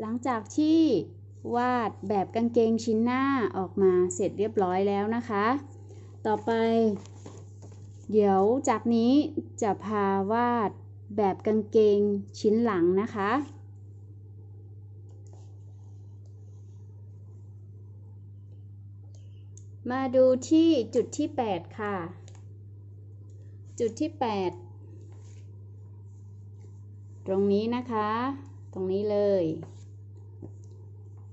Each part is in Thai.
หลังจากที่วาดแบบกางเกงชิ้นหน้าออกมาเสร็จเรียบร้อยแล้วนะคะ ต่อไป เดี๋ยวจากนี้จะพาวาดแบบกางเกงชิ้นหลังนะคะ มาดูที่จุดที่ 8 ค่ะ จุดที่ 8 ตรงนี้นะคะ ตรงนี้เลย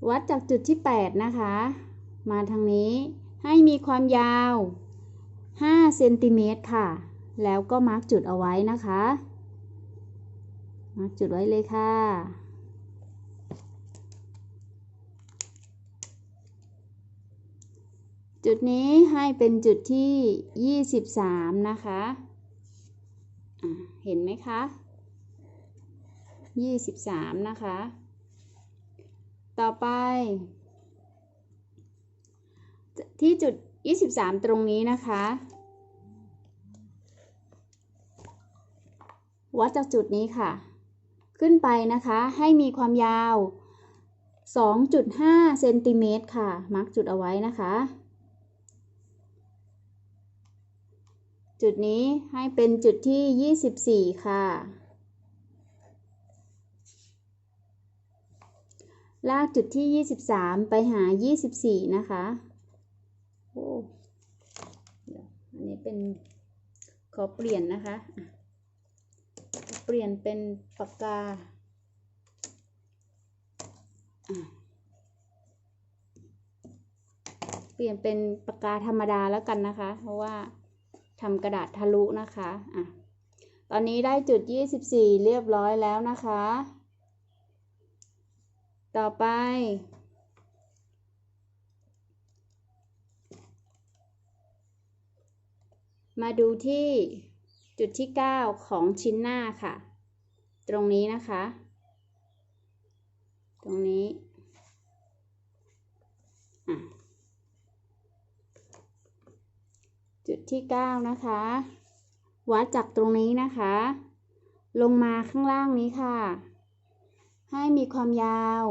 วัดจากจุดที่ 8 นะคะ มาทางนี้ให้มีความยาว 5 เซนติเมตรค่ะ แล้วก็มาร์กจุดเอาไว้นะคะ มาร์กจุดไว้เลยค่ะ จุดนี้ให้เป็นจุดที่ 23 นะคะะเห็นไหมคะ 23 นะคะ ต่อไป ที่จุด 23 ตรงนี้นะคะ วัดจากจุดนี้ค่ะ ขึ้นไปนะคะให้มีความยาว 2.5 เซนติเมตรค่ะ มาร์กจุดเอาไว้นะคะ จุดนี้ให้เป็นจุดที่ 24 ค่ะ ลากจุดที่ 23 ไปหา 24 นะคะโอ้เอันนี้เป็นขอเปลี่ยนนะคะ เปลี่ยนเป็นปากกาเปลี่ยนเป็นปากกาธรรมดาแล้วกันนะคะ เพราะว่าทำกระดาษทะลุนะคะอะตอนนี้ได้จุด 24 เรียบร้อยแล้วนะคะ ต่อไป มาดูที่จุดที่ 9 ของชิ้นหน้าค่ะ ตรงนี้นะคะ ตรงนี้ จุดที่ 9 นะคะ วัดจากตรงนี้นะคะ ลงมาข้างล่างนี้ค่ะ ให้มีความยาว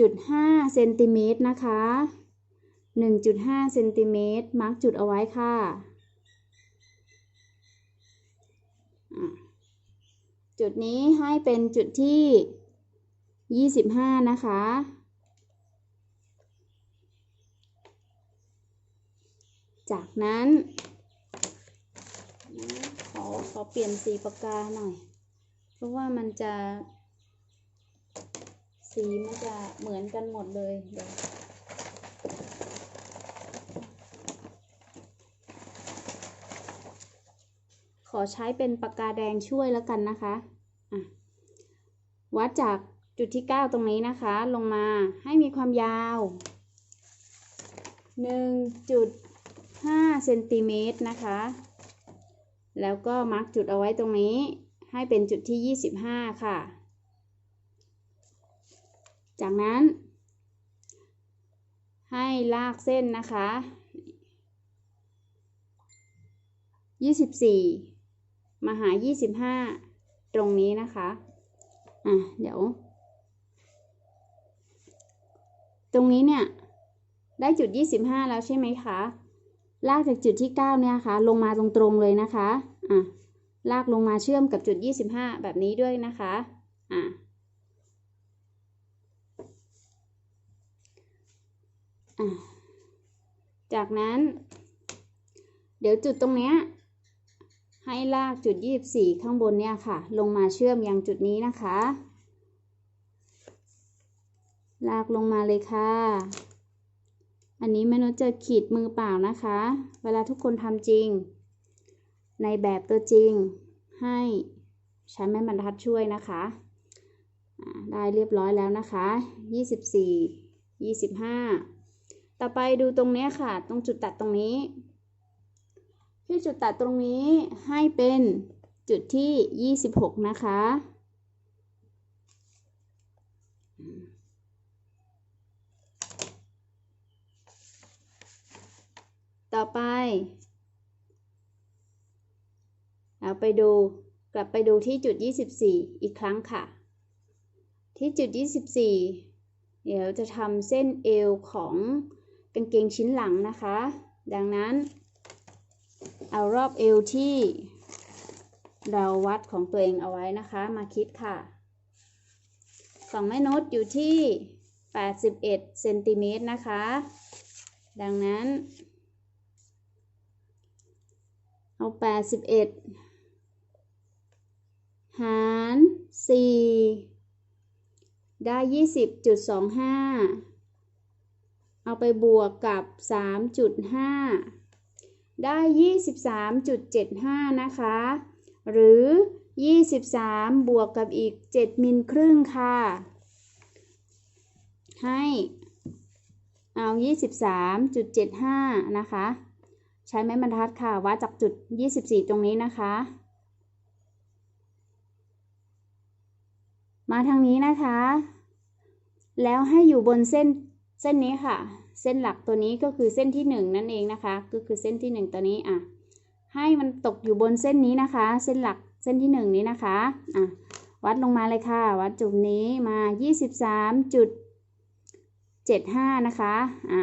1.5 เซนติเมตรนะคะ 1.5 เซนติเมตรมาร์กจุดเอาไว้ค่ะ จุดนี้ให้เป็นจุดที่ 25 นะคะจากนั้น ขอขอเปลี่ยนสีปากกาหน่อย เพราะว่ามันจะ สีมันจะเหมือนกันหมดเลยเดี๋ยวขอใช้เป็นปากกาแดงช่วยแล้วกันนะคะะวัดจากจุดที่ 9 ตรงนี้นะคะ ลงมาให้มีความยาว 1.5เซนติเมตรนะคะ แล้วก็มาร์กจุดเอาไว้ตรงนี้ ให้เป็นจุดที่ 25 ค่ะ จากนั้น ให้ลากเส้นนะคะ 24 มาหา 25 ตรงนี้นะคะ อะ เดี๋ยว ตรงนี้เนี่ย ได้จุด 25 แล้วใช่ไหมคะ ลากจากจุดที่ 9 เนี่ยค่ะ ลงมาตรงๆเลยนะคะ อะ ลากลงมาเชื่อมกับจุด 25 แบบนี้ด้วยนะคะ อะ จากนั้น เดี๋ยวจุดตรงเนี้ยให้ลากจุด 24 ข้างบนเนี่ยค่ะ ลงมาเชื่อมยังจุดนี้นะคะ ลากลงมาเลยค่ะ อันนี้มนุษย์จะขีดมือเปล่านะคะ เวลาทุกคนทำจริง ในแบบตัวจริงให้ใช้ไม้บรรทัดช่วยนะคะได้เรียบร้อยแล้วนะคะ 24 25 ต่อไปดูตรงนี้ค่ะ ตรงจุดตัดตรงนี้ ที่จุดตัดตรงนี้ให้เป็นจุดที่ 26 นะคะ ต่อไป เราไปดูกลับไปดูที่จุด 24 อีกครั้งค่ะ ที่จุด 24 เดี๋ยวจะทำเส้นเอวของกางเกงชิ้นหลังนะคะ ดังนั้น เอารอบเอวที่เราวัดของตัวเองเอาไว้นะคะ มาคิดค่ะ ของแม่นุชอยู่ที่ 81เซนติเมตรนะคะ ดังนั้น เอา 81 หาร4ได้20.25เอาไปบวกกับ3.5ได้23.75นะคะ หรือ23บวกกับอีก7มิลครึ่งค่ะ ให้เอา 23.75 นะคะ ใช้ไม้บรรทัดค่ะ วัดจากจุด 24 ตรงนี้นะคะ มาทางนี้นะคะ แล้วให้อยู่บนเส้นเส้นนี้ค่ะ เส้นหลักตัวนี้ก็คือเส้นที่1นนั่นเองนะคะ ก็คือเส้นที่ 1 ตัวนี้อะให้มันตกอยู่บนเส้นนี้นะคะ เส้นหลักเส้นที่ 1 นี้นะคะอะวัดลงมาเลยค่ะ วัดจุดนี้มา 23.75 นะคะอะ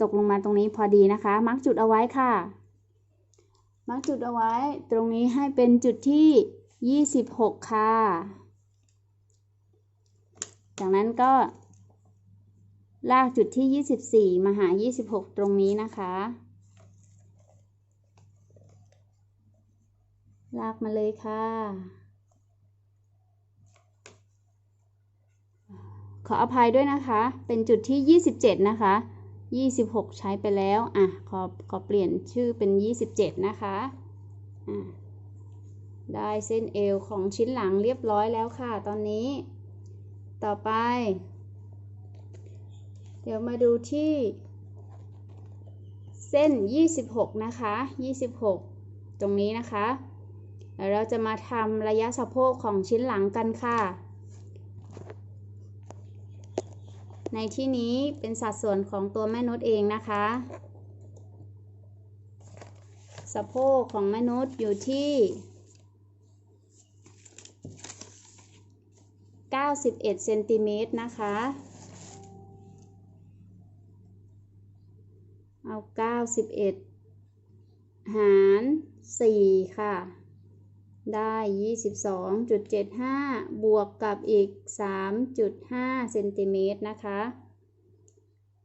ตกลงมาตรงนี้พอดีนะคะมาร์กจุดเอาไว้ค่ะมาร์กจุดเอาไว้ตรงนี้ให้เป็นจุดที่ 26 ค่ะ จากนั้นก็ ลากจุดที่ 24 มาหา 26 ตรงนี้นะคะ ลากมาเลยค่ะ ขออภัยด้วยนะคะ เป็นจุดที่ 27 นะคะ 26 ใช้ไปแล้ว อะ ขอ ขอเปลี่ยนชื่อเป็น 27 นะคะอะได้เส้นเอวของชิ้นหลังเรียบร้อยแล้วค่ะตอนนี้ ต่อไป เดี๋ยวมาดูที่ เส้น 26 นะคะ 26 ตรงนี้นะคะ เราจะมาทำระยะสะโพกของชิ้นหลังกันค่ะ ในที่นี้เป็นสัดส่วนของตัวแม่นุชเองนะคะ สะโพกของแม่นุชอยู่ที่ 91เซนติเมตรนะคะ เอา 91 หาร 4 ค่ะ ได้ 22.75 บวกกับอีก 3.5เซนติเมตรนะคะ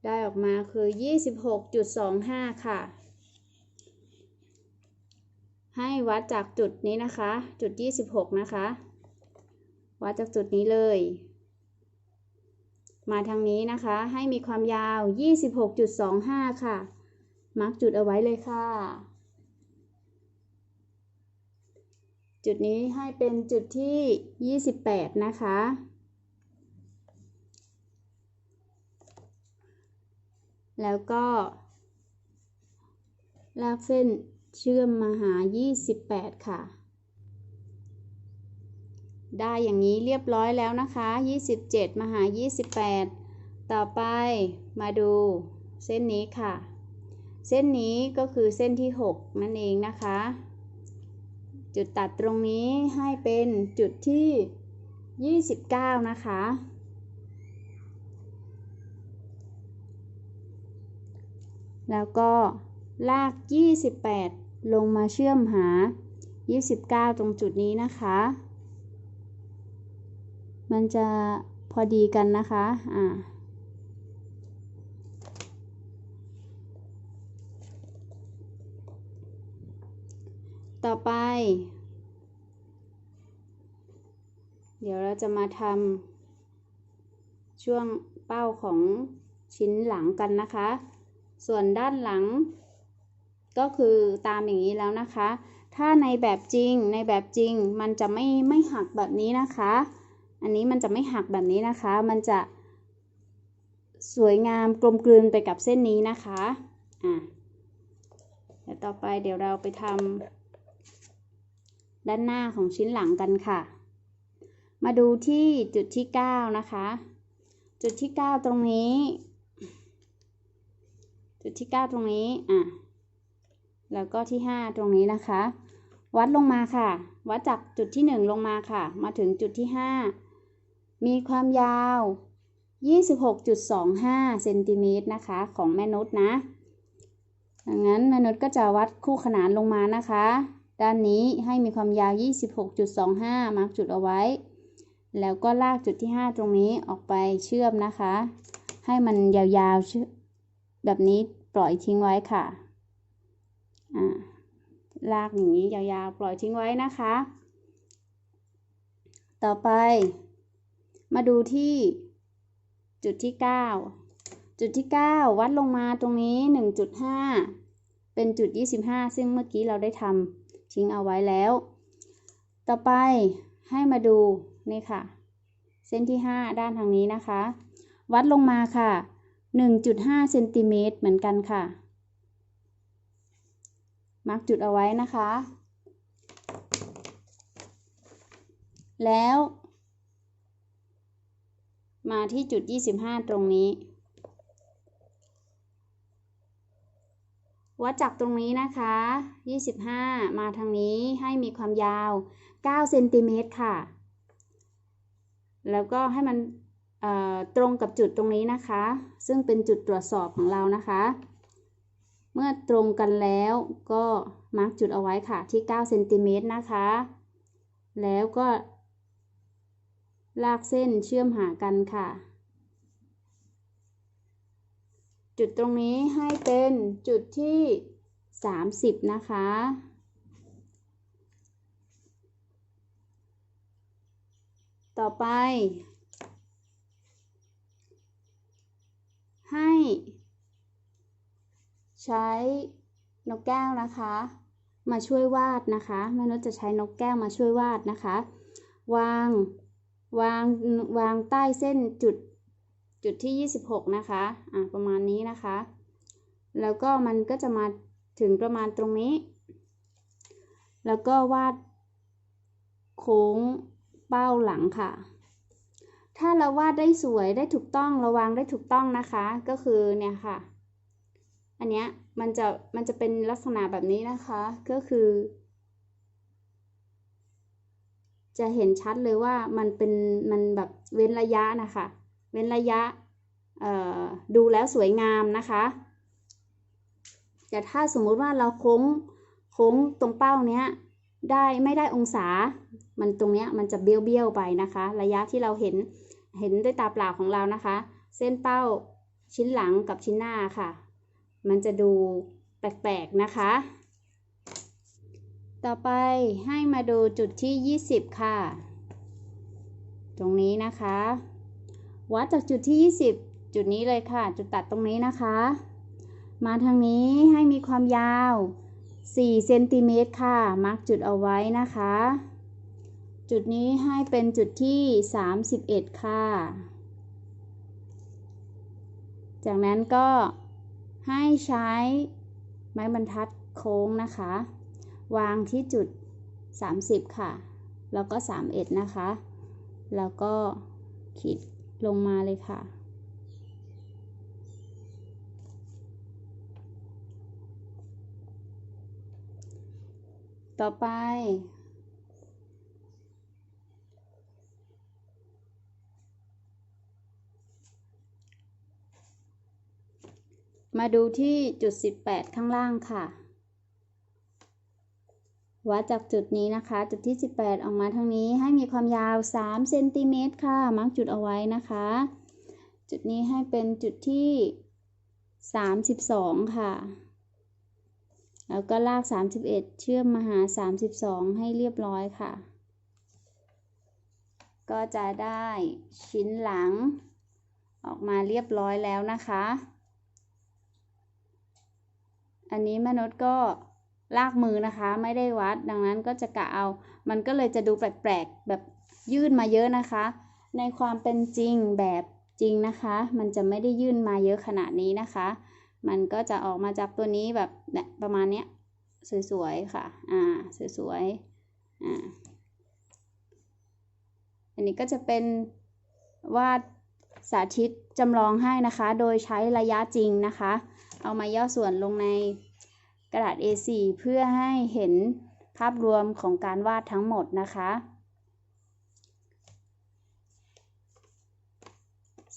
ได้ออกมาคือ 26.25 ค่ะให้วัดจากจุดนี้นะคะ จุด 26 นะคะ วัดจากจุดนี้เลย มาทางนี้นะคะให้มีความยาว 26.25 ค่ะ มาร์กจุดเอาไว้เลยค่ะ จุดนี้ให้เป็นจุดที่ 28 นะคะแล้วก็ ลากเส้นเชื่อมมาหา 28 ค่ะ ได้อย่างนี้เรียบร้อยแล้วนะคะ 27 มาหา 28 ต่อไปมาดูเส้นนี้ค่ะ เส้นนี้ก็คือเส้นที่ 6 นั่นเองนะคะ จุดตัดตรงนี้ให้เป็นจุดที่ 29 นะคะ แล้วก็ลาก 28 ลงมาเชื่อมหา 29 ตรงจุดนี้นะคะ มันจะพอดีกันนะคะ อ่า ต่อไป เดี๋ยวเราจะมาทำช่วงเป้าของชิ้นหลังกันนะคะ ส่วนด้านหลัง ก็คือตามอย่างนี้แล้วนะคะ ถ้าในแบบจริงในแบบจริงมันจะไม่ไม่หักแบบนี้นะคะ อันนี้มันจะไม่หักแบบนี้นะคะ มันจะสวยงามกลมกลืนไปกับเส้นนี้นะคะ อะเดี๋ยวต่อไปเดี๋ยวเราไปทำด้านหน้าของชิ้นหลังกันค่ะ มาดูที่จุดที่ 9 นะคะ จุดที่ 9 ตรงนี้ จุดที่ 9 ตรงนี้ อะ แล้วก็ที่ 5 ตรงนี้นะคะ วัดลงมาค่ะ วัดจากจุดที่ 1 ลงมาค่ะ มาถึงจุดที่ 5 มีความยาว 26.25เซนติเมตรนะคะ ของแม่นุชนะ ดังนั้นแม่นุชก็จะวัดคู่ขนานลงมานะคะ ด้านนี้ให้มีความยาว 26.25 มาร์กจุดเอาไว้ แล้วก็ลากจุดที่ 5 ตรงนี้ออกไปเชื่อมนะคะ ให้มันยาวๆ แบบนี้ปล่อยทิ้งไว้ค่ะ อ่าลากอย่างนี้ยาวๆ ปล่อยทิ้งไว้นะคะ ต่อไป มาดูที่จุดที่ 9 จุดที่ 9 วัดลงมาตรงนี้ 1.5 เป็นจุด 25 ซึ่งเมื่อกี้เราได้ทำทิ้งเอาไว้แล้ว ต่อไปให้มาดูนี่ค่ะ เส้นที่ 5 ด้านทางนี้นะคะ วัดลงมาค่ะ 1.5 เซนติเมตรเหมือนกันค่ะ มาร์กจุดเอาไว้นะคะ แล้ว มาที่จุด 25 ตรงนี้ วัดจากตรงนี้นะคะ 25 มาทางนี้ให้มีความยาว 9 เซนติเมตรค่ะ แล้วก็ให้มันตรงกับจุดตรงนี้นะคะ ซึ่งเป็นจุดตรวจสอบของเรานะคะ เมื่อตรงกันแล้วก็มาร์กจุดเอาไว้ค่ะที่ 9 เซนติเมตรนะคะ แล้วก็ ลากเส้นเชื่อมหากันค่ะ จุดตรงนี้ให้เป็นจุดที่ 30 นะคะ ต่อไป ให้ ใช้นกแก้วนะคะ มาช่วยวาดนะคะแม่นุชจะใช้นกแก้วมาช่วยวาดนะคะ วาง วางวางใต้เส้นจุดจุดที่ 26 นะคะ อ่าประมาณนี้นะคะ แล้วก็มันก็จะมาถึงประมาณตรงนี้ แล้วก็วาดโค้งเป้าหลังค่ะ ถ้าเราวาดได้สวยได้ถูกต้องระวางได้ถูกต้องนะคะ ก็คือเนี่ยค่ะ อันเนี้ยมันจะมันจะเป็นลักษณะแบบนี้นะคะ ก็คือ จะเห็นชัดเลยว่ามันเป็นมันแบบเว้นระยะนะคะ เว้นระยะดูแล้วสวยงามนะคะ แต่ถ้าสมมุติว่าเราโค้งโค้งตรงเป้าเนี้ยได้ไม่ได้องศา มันตรงเนี้ยมันจะเบี้ยวเบี้ยวไปนะคะ ระยะที่เราเห็นเห็นด้วยตาเปล่าของเรานะคะ เส้นเป้าชิ้นหลังกับชิ้นหน้าค่ะ มันจะดูแปลกๆนะคะ ต่อไปให้มาดูจุดที่ 20 ค่ะ ตรงนี้นะคะ วัดจากจุดที่ 20 จุดนี้เลยค่ะ จุดตัดตรงนี้นะคะ มาทางนี้ให้มีความยาว4เซนติเมตรค่ะ มาร์กจุดเอาไว้นะคะ จุดนี้ให้เป็นจุดที่ 31 ค่ะ จากนั้นก็ให้ใช้ไม้บรรทัดโค้งนะคะ วางที่จุด 30 ค่ะ แล้วก็ 31 นะคะ แล้วก็ขีดลงมาเลยค่ะ ต่อไปมาดูที่จุด 18 ข้างล่างค่ะ วัดจากจุดนี้นะคะ จุดที่ 18 ออกมาทางนี้ให้มีความยาว 3 เซนติเมตรค่ะ มาร์กจุดเอาไว้นะคะ จุดนี้ให้เป็นจุดที่ 32 ค่ะ แล้วก็ลาก 31 เชื่อมมาหา 32 ให้เรียบร้อยค่ะ ก็จะได้ชิ้นหลังออกมาเรียบร้อยแล้วนะคะ อันนี้มนุษย์ก็ ลากมือนะคะ ไม่ได้วัด ดังนั้นก็จะกะเอา มันก็เลยจะดูแปลกๆแบบยื่นมาเยอะนะคะ ในความเป็นจริงแบบจริงนะคะ มันจะไม่ได้ยื่นมาเยอะขนาดนี้นะคะ มันก็จะออกมาจากตัวนี้แบบเนี่ยประมาณเนี้ยสวยๆค่ะ อ่าสวยๆอ่าอันนี้ก็จะเป็นวาดสาธิตจำลองให้นะคะ โดยใช้ระยะจริงนะคะ เอามาย่อส่วนลงใน ระดาษ A4 เพื่อให้เห็นภาพรวมของการวาดทั้งหมดนะคะ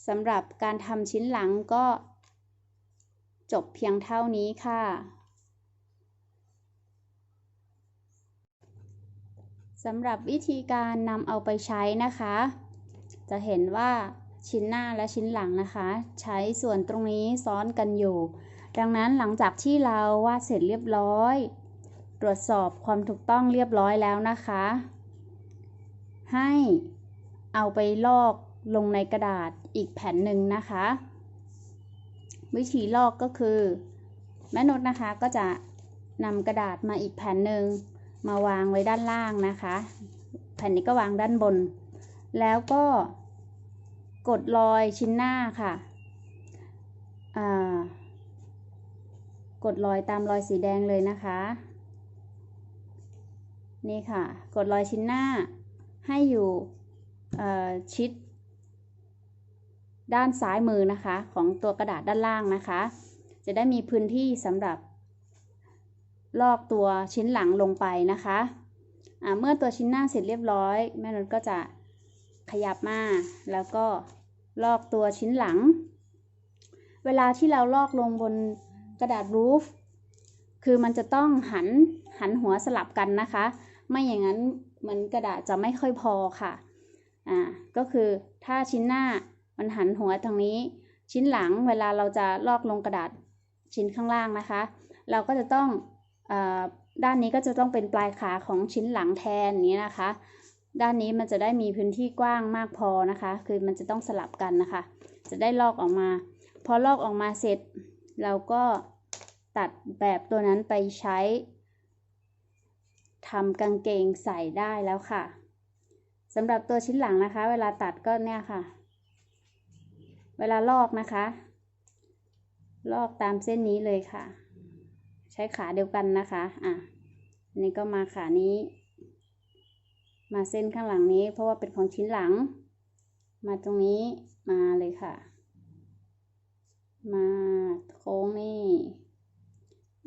สำหรับการทำชิ้นหลังก็จบเพียงเท่านี้ค่ะสำหรับวิธีการนำเอาไปใช้นะคะ จะเห็นว่าชิ้นหน้าและชิ้นหลังนะคะ ใช้ส่วนตรงนี้ซ้อนกันอยู่ ดังนั้นหลังจากที่เราวาดเสร็จเรียบร้อย ตรวจสอบความถูกต้องเรียบร้อยแล้วนะคะ ให้เอาไปลอกลงในกระดาษอีกแผ่นหนึ่งนะคะ วิธีลอกก็คือ แม่นดนะคะก็จะนำกระดาษมาอีกแผ่นหนึ่งมาวางไว้ด้านล่างนะคะ แผ่นนี้ก็วางด้านบน แล้วก็กดรอยชิ้นหน้าค่ะอ่า กดรอยตามรอยสีแดงเลยนะคะ นี่ค่ะ กดรอยชิ้นหน้าให้อยู่ชิด ด้านซ้ายมือนะคะ ของตัวกระดาษด้านล่างนะคะ จะได้มีพื้นที่สำหรับ ลอกตัวชิ้นหลังลงไปนะคะะเมื่อตัวชิ้นหน้าเสร็จเรียบร้อย แม่นนก็จะขยับมาแล้วก็ลอกตัวชิ้นหลัง เวลาที่เราลอกลงบน กระดาษรูฟคือมันจะต้องหันหันหัวสลับกันนะคะ ไม่อย่างนั้นเหมือนกระดาษจะไม่ค่อยพอค่ะอ่าก็คือถ้าชิ้นหน้ามันหันหัวทางนี้ ชิ้นหลังเวลาเราจะลอกลงกระดาษชิ้นข้างล่างนะคะ เราก็จะต้องอด้านนี้ก็จะต้องเป็นปลายขาของชิ้นหลังแทนนี้นะคะ ด้านนี้มันจะได้มีพื้นที่กว้างมากพอนะคะ คือมันจะต้องสลับกันนะคะ จะได้ลอกออกมา พอลอกออกมาเสร็จ เราก็ตัดแบบตัวนั้นไปใช้ทำกางเกงใส่ได้แล้วค่ะสำหรับตัวชิ้นหลังนะคะ เวลาตัดก็เนี่ยค่ะ เวลาลอกนะคะ ลอกตามเส้นนี้เลยค่ะ ใช้ขาเดียวกันนะคะอะนี่ก็มาขานี้ มาเส้นข้างหลังนี้ เพราะว่าเป็นของชิ้นหลัง มาตรงนี้มาเลยค่ะ มาโค้งนี่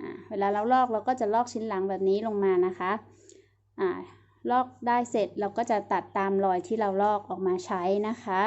อะเวลาเราลอกเราก็จะลอกชิ้นหลังแบบนี้ลงมานะคะอ่าลอกได้เสร็จเราก็จะตัดตามรอยที่เราลอกออกมาใช้นะคะ